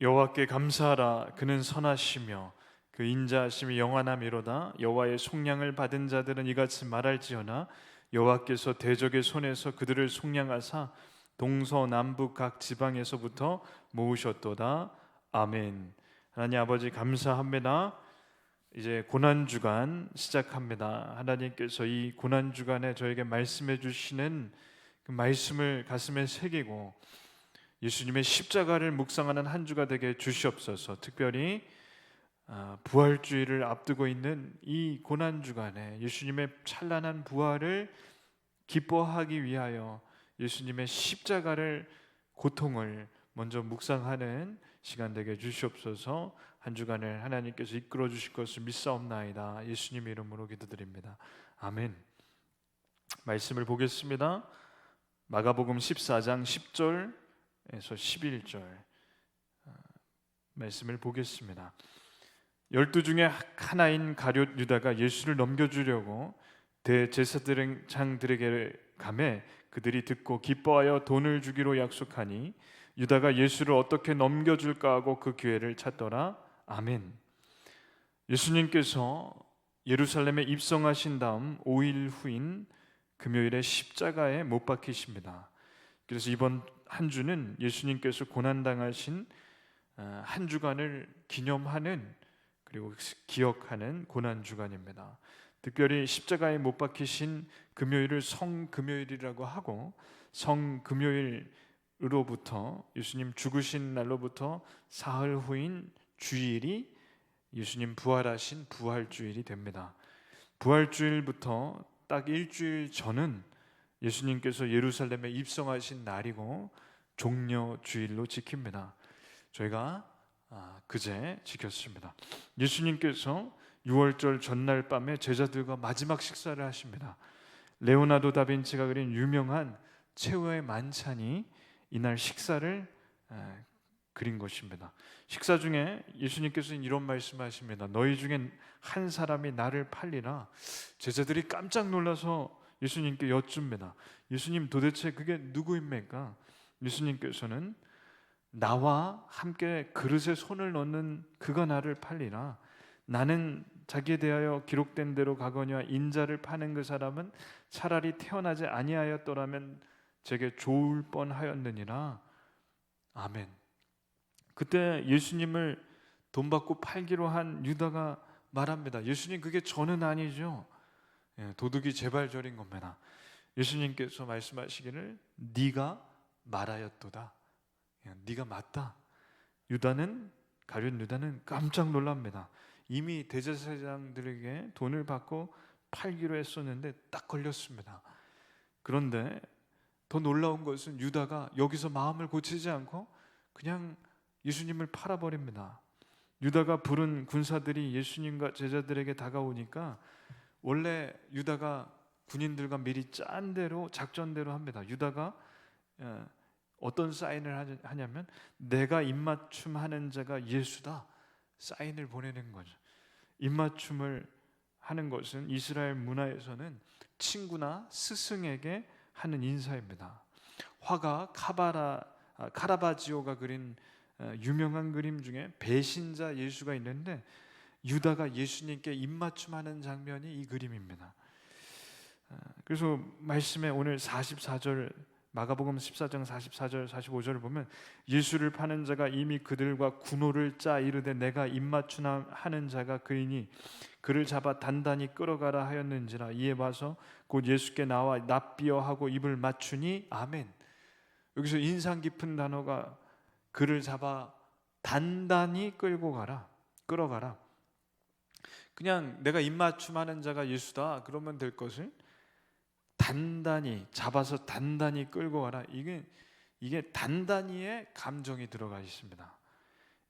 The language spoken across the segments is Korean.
여호와께 감사하라. 그는 선하시며 그 인자하심이 영원함이로다. 여호와의 속량을 받은 자들은 이같이 말할지어나 여호와께서 대적의 손에서 그들을 속량하사 동서남북 각 지방에서부터 모으셨도다. 아멘. 하나님 아버지 감사합니다. 이제 고난 주간 시작합니다. 하나님께서 이 고난 주간에 저에게 말씀해 주시는 그 말씀을 가슴에 새기고 예수님의 십자가를 묵상하는 한 주가 되게 주시옵소서. 특별히 아, 부활주의를 앞두고 있는 이 고난 주간에 예수님의 찬란한 부활을 기뻐하기 위하여 예수님의 십자가를 고통을 먼저 묵상하는 시간 되게 주시옵소서. 한 주간을 하나님께서 이끌어 주실 것을 믿사옵나이다. 예수님 이름으로 기도드립니다. 아멘. 말씀을 보겠습니다. 마가복음 14장 10절 에서 11절 어, 말씀을 보겠습니다. 열두 중에 하나인 가룟 유다가 예수를 넘겨주려고 대제사장들에게 감해 그들이 듣고 기뻐하여 돈을 주기로 약속하니 유다가 예수를 어떻게 넘겨줄까 하고 그 기회를 찾더라. 아멘. 예수님께서 예루살렘에 입성하신 다음 5일 후인 금요일에 십자가에 못 박히십니다. 그래서 이번 한 주는 예수님께서 고난 당하신 어, 한 주간을 기념하는 그리고 기억하는 고난 주간입니다. 특별히 십자가에 못 박히신 금요일을 성 금요일이라고 하고 성 금요일으로부터 예수님 죽으신 날로부터 사흘 후인 주일이 예수님 부활하신 부활주일이 됩니다. 부활주일부터 딱 일주일 전은 예수님께서 예루살렘에 입성하신 날이고 종려 주일로 지킵니다. 저희가 아, 그제 지켰습니다. 예수님께서 6월절 전날 밤에 제자들과 마지막 식사를 하십니다. 레오나르도 다빈치가 그린 유명한 최후의 만찬이 이날 식사를 그린 것입니다. 식사 중에 예수님께서는 이런 말씀하십니다. 너희 중에 한 사람이 나를 팔리라. 제자들이 깜짝 놀라서 예수님께 여쭙니다. 예수님 도대체 그게 누구입니까? 예수님께서는 나와 함께 그릇에 손을 넣는 그가 나를 팔리라. 나는 자기에 대하여 기록된 대로 가거니와 인자를 파는 그 사람은 차라리 태어나지 아니하였더라면 제게 좋을 뻔하였느니라. 아멘. 그때 예수님을 돈 받고 팔기로 한 유다가 말합니다. 예수님 그게 저는 아니죠. 예, 도둑이 재발절인 겁니다. 예수님께서 말씀하시기를 네가 말하였도다. 예, 네가 맞다. 유다는 가룟 유다는 깜짝 놀랍니다. 이미 대제사장들에게 돈을 받고 팔기로 했었는데 딱 걸렸습니다. 그런데 더 놀라운 것은 유다가 여기서 마음을 고치지 않고 그냥 예수님을 팔아버립니다. 유다가 부른 군사들이 예수님과 제자들에게 다가오니까 원래 유다가 군인들과 미리 짠 대로 작전대로 합니다. 유다가 어, 어떤 사인을 하냐면 내가 입맞춤 하는 자가 예수다 사인을 보내는 거죠. 입맞춤을 하는 것은 이스라엘 문화에서는 친구나 스승에게 하는 인사입니다. 화가 카바라 아, 카라바지오가 그린 어, 유명한 그림 중에 배신자 예수가 있는데 유다가 예수님께 입맞춤하는 장면이 이 그림입니다. 아, 그래서 말씀에 오늘 44절 마가복음 14장 44절 45절을 보면 예수를 파는 자가 이미 그들과 군호를 짜 이르되 내가 입맞추나 하는 자가 그이니 그를 잡아 단단히 끌어가라 하였는지라 이에 봐서 곧 예수께 나와 납비어 하고 입을 맞추니 아멘. 여기서 인상 깊은 단어가 그를 잡아 단단히 끌고 가라 끌어가라 그냥 내가 입맞춤하는 자가 예수다 그러면 될 것을 단단히 잡아서 단단히 끌고 가라 이게 이게 단단히의 감정이 들어가 있습니다.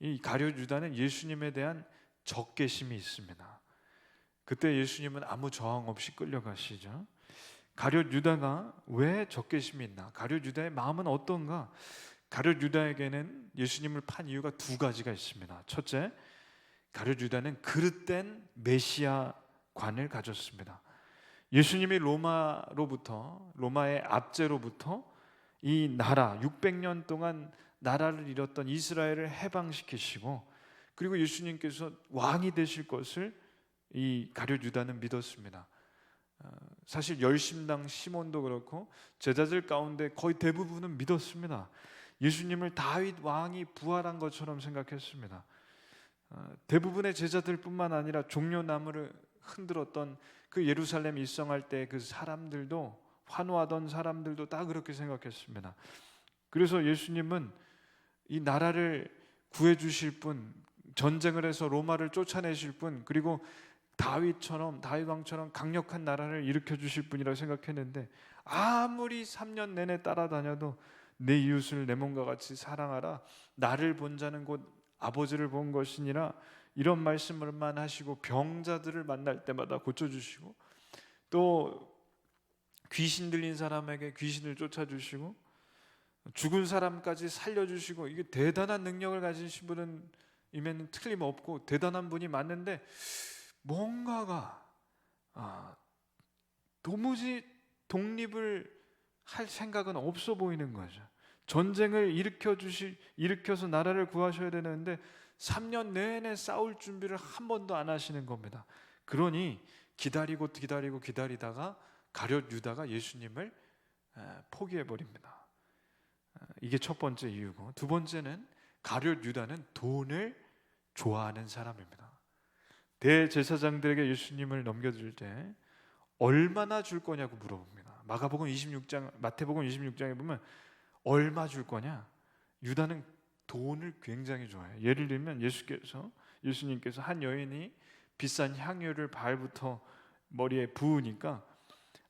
이 가룟 유다는 예수님에 대한 적개심이 있습니다. 그때 예수님은 아무 저항 없이 끌려가시죠. 가룟 유다가 왜 적개심이 있나? 가룟 유다의 마음은 어떤가? 가룟 유다에게는 예수님을 판 이유가 두 가지가 있습니다. 첫째, 가룟 유다는 그릇된 메시아관을 가졌습니다. 예수님이 로마로부터 로마의 압제로부터 이 나라 600년 동안 나라를 잃었던 이스라엘을 해방시키시고 그리고 예수님께서 왕이 되실 것을 이 가룟 유다는 믿었습니다. 어, 사실 열심당 시몬도 그렇고 제자들 가운데 거의 대부분은 믿었습니다. 예수님을 다윗 왕이 부활한 것처럼 생각했습니다. 어, 대부분의 제자들뿐만 아니라 종려 나무를 흔들었던 그 예루살렘 입성할 때 그 사람들도 환호하던 사람들도 다 그렇게 생각했습니다. 그래서 예수님은 이 나라를 구해 주실 분, 전쟁을 해서 로마를 쫓아내실 분, 그리고 다윗처럼 다윗 왕처럼 강력한 나라를 일으켜 주실 분이라고 생각했는데 아무리 3년 내내 따라다녀도 내 이웃을 내 몸과 같이 사랑하라. 나를 본 자는 곧 아버지를 본 것이니라. 이런 말씀을만 하시고 병자들을 만날 때마다 고쳐 주시고 또 귀신 들린 사람에게 귀신을 쫓아 주시고 죽은 사람까지 살려 주시고 이게 대단한 능력을 가지신 분은 이면 틀림없고 대단한 분이 맞는데 뭔가가 아, 도무지 독립을 할 생각은 없어 보이는 거죠. 전쟁을 일으켜 주시 일으켜서 나라를 구하셔야 되는데 3년 내내 싸울 준비를 한 번도 안 하시는 겁니다. 그러니 기다리고 기다리고 기다리다가 가룟 유다가 예수님을 포기해 버립니다. 이게 첫 번째 이유고 두 번째는 가룟 유다는 돈을 좋아하는 사람입니다. 대제사장들에게 예수님을 넘겨줄 때 얼마나 줄 거냐고 물어봅니다. 마가복음 26장, 마태복음 26장에 보면 얼마 줄 거냐? 유다는 돈을 굉장히 좋아해요. 예를 들면 예수께서 예수님께서 한 여인이 비싼 향유를 발부터 머리에 부으니까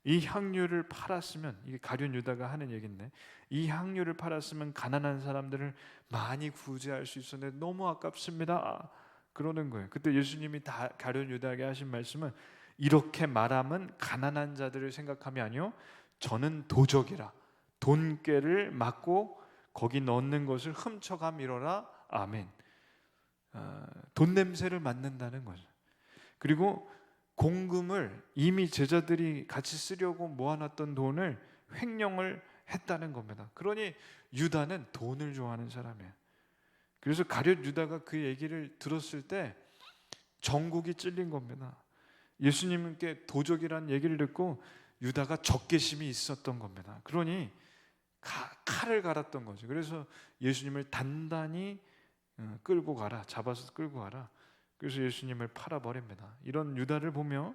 이 향유를 팔았으면 이게 가룟 유다가 하는 얘긴데 이 향유를 팔았으면 가난한 사람들을 많이 구제할 수 있었는데 너무 아깝습니다. 그러는 거예요. 그때 예수님이 다 가룟 유다에게 하신 말씀은 이렇게 말하면 가난한 자들을 생각함이 아니요 저는 도적이라 돈꾀를 막고 거기 넣는 것을 훔쳐가 미뤄라 아멘. 어, 돈 냄새를 맡는다는 거죠. 그리고 공금을 이미 제자들이 같이 쓰려고 모아놨던 돈을 횡령을 했다는 겁니다. 그러니 유다는 돈을 좋아하는 사람이에요. 그래서 가룟 유다가 그 얘기를 들었을 때 전국이 찔린 겁니다. 예수님께 도적이라는 얘기를 듣고 유다가 적개심이 있었던 겁니다. 그러니 가, 칼을 갈았던 거죠. 그래서 예수님을 단단히 어, 끌고 가라, 잡아서 끌고 가라. 그래서 예수님을 팔아 버립니다. 이런 유다를 보며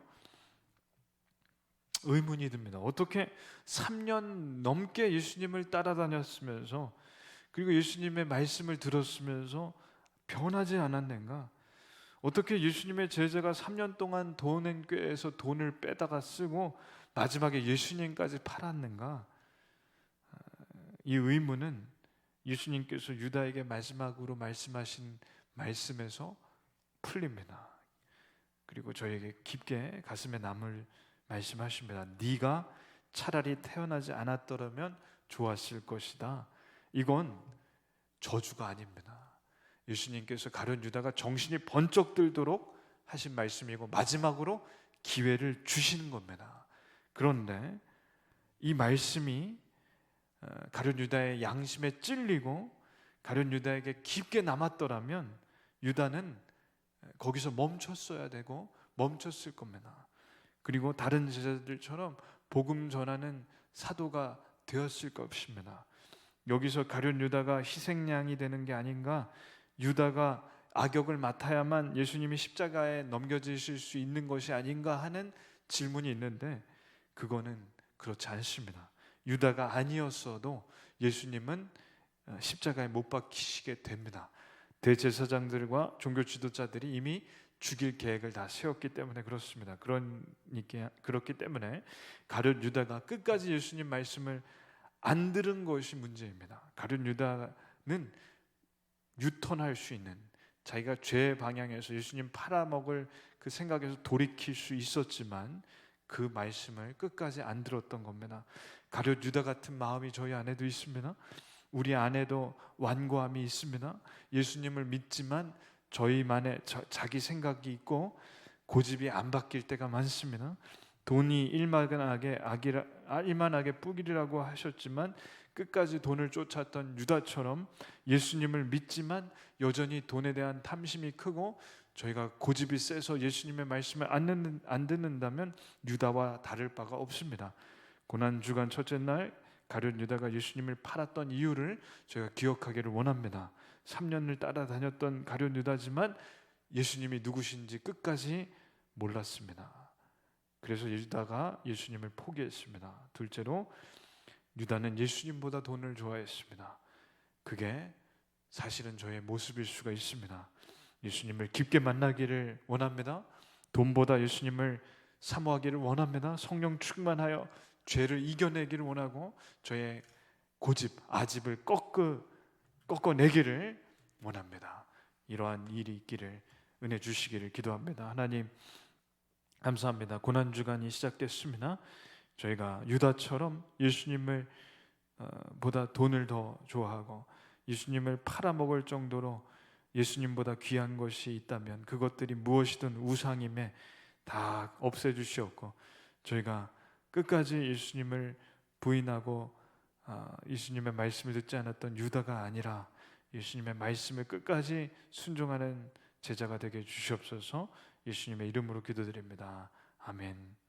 의문이 듭니다. 어떻게 3년 넘게 예수님을 따라다녔으면서 그리고 예수님의 말씀을 들었으면서 변하지 않았는가? 어떻게 예수님의 제자가 3년 동안 돈은 꾀에서 돈을 빼다가 쓰고 마지막에 예수님까지 팔았는가? 이 의문은 예수님께서 유다에게 마지막으로 말씀하신 말씀에서 풀립니다. 그리고 저에게 깊게 가슴에 남을 말씀하십니다. 네가 차라리 태어나지 않았더라면 좋았을 것이다. 이건 저주가 아닙니다. 예수님께서 가룟 유다가 정신이 번쩍 들도록 하신 말씀이고 마지막으로 기회를 주시는 겁니다. 그런데 이 말씀이 어, 가룟 유다의 양심에 찔리고 가룟 유다에게 깊게 남았더라면 유다는 거기서 멈췄어야 되고 멈췄을 겁니다. 그리고 다른 제자들처럼 복음 전하는 사도가 되었을 것입니다. 여기서 가룟 유다가 희생양이 되는 게 아닌가? 유다가 악역을 맡아야만 예수님이 십자가에 넘겨지실 수 있는 것이 아닌가 하는 질문이 있는데 그거는 그렇지 않습니다. 유다가 아니었어도 예수님은 십자가에 못 박히시게 됩니다. 대제사장들과 종교 지도자들이 이미 죽일 계획을 다 세웠기 때문에 그렇습니다. 그러니까 그렇기 때문에 가룟 유다가 끝까지 예수님 말씀을 안 들은 것이 문제입니다. 가룟 유다는 유턴할 수 있는 자기가 죄 방향에서 예수님 팔아먹을 그 생각에서 돌이킬 수 있었지만 그 말씀을 끝까지 안 들었던 겁니다. 가룟 유다 같은 마음이 저희 안에도 있습니다. 우리 안에도 완고함이 있습니다. 예수님을 믿지만 저희만의 자기 생각이 있고 고집이 안 바뀔 때가 많습니다. 돈이 일만하게 악이라, 일만하게 뿌기라고 하셨지만 끝까지 돈을 쫓았던 유다처럼 예수님을 믿지만 여전히 돈에 대한 탐심이 크고 저희가 고집이 세서 예수님의 말씀을 안, 듣는, 안 듣는다면 유다와 다를 바가 없습니다. 고난 주간 첫째 날 가룟 유다가 예수님을 팔았던 이유를 저희가 기억하기를 원합니다. 3년을 따라다녔던 가룟 유다지만 예수님이 누구신지 끝까지 몰랐습니다. 그래서 유다가 예수님을 포기했습니다. 둘째로 유다는 예수님보다 돈을 좋아했습니다. 그게 사실은 저의 모습일 수가 있습니다. 예수님을 깊게 만나기를 원합니다. 돈보다 예수님을 사모하기를 원합니다. 성령 충만하여 죄를 이겨내기를 원하고 저의 고집, 아집을 꺾어 꺾어내기를 원합니다. 이러한 일이 있기를 은혜 주시기를 기도합니다. 하나님 감사합니다. 고난 주간이 시작됐습니다. 저희가 유다처럼 예수님을 어, 보다 돈을 더 좋아하고 예수님을 팔아먹을 정도로 예수님보다 귀한 것이 있다면 그것들이 무엇이든 우상임에 다 없애 주시옵고 저희가 끝까지 예수님을 부인하고 아, 예수님의 말씀을 듣지 않았던 유다가 아니라 예수님의 말씀을 끝까지 순종하는 제자가 되게 해주시옵소서 예수님의 이름으로 기도드립니다. 아멘.